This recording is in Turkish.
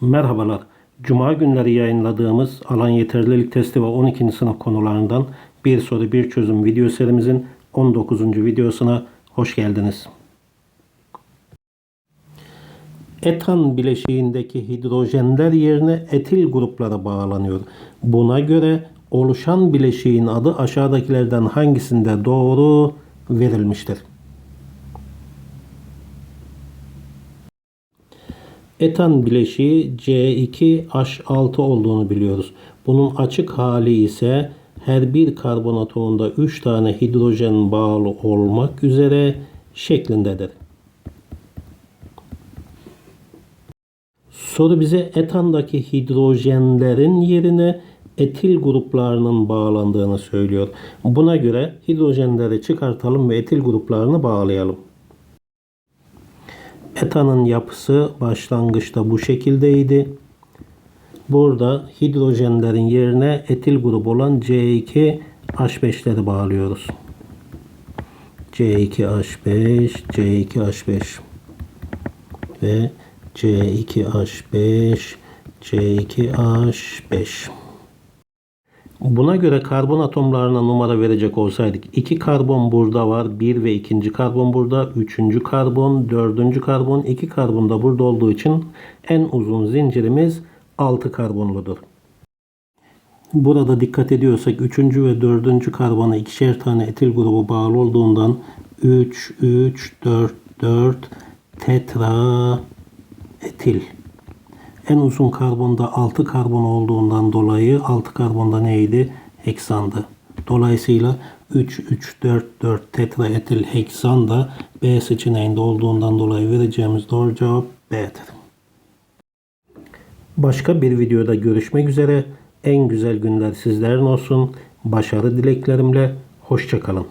Merhabalar. Cuma günleri yayınladığımız alan yeterlilik testi ve 12. sınıf konularından bir soru bir çözüm video serimizin 19. videosuna hoş geldiniz. Etan bileşiğindeki hidrojenler yerine etil gruplara bağlanıyor. Buna göre oluşan bileşiğin adı aşağıdakilerden hangisinde doğru verilmiştir? Etan bileşiği C2H6 olduğunu biliyoruz. Bunun açık hali ise her bir karbon atomunda 3 tane hidrojen bağlı olmak üzere şeklindedir. Soru bize etandaki hidrojenlerin yerine etil gruplarının bağlandığını söylüyor. Buna göre hidrojenleri çıkartalım ve etil gruplarını bağlayalım. Etanın yapısı başlangıçta bu şekildeydi. Burada hidrojenlerin yerine etil grubu olan C2H5'leri bağlıyoruz. C2H5, C2H5 ve C2H5, C2H5. Buna göre karbon atomlarına numara verecek olsaydık 2 karbon burada var. 1 ve 2. karbon burada. 3. karbon, 4. karbon, 2 karbon da burada olduğu için en uzun zincirimiz 6 karbonludur. Burada dikkat ediyorsak 3. ve 4. karbona ikişer tane etil grubu bağlı olduğundan 3, 3, 4, 4 tetra etil. En uzun karbonda 6 karbon olduğundan dolayı 6 karbonda neydi? Heksandı. Dolayısıyla 3, 3, 4, 4 tetraetil heksan da B seçeneğinde olduğundan dolayı vereceğimiz doğru cevap B'dir. Başka bir videoda görüşmek üzere. En güzel günler sizlerin olsun. Başarı dileklerimle. Hoşçakalın.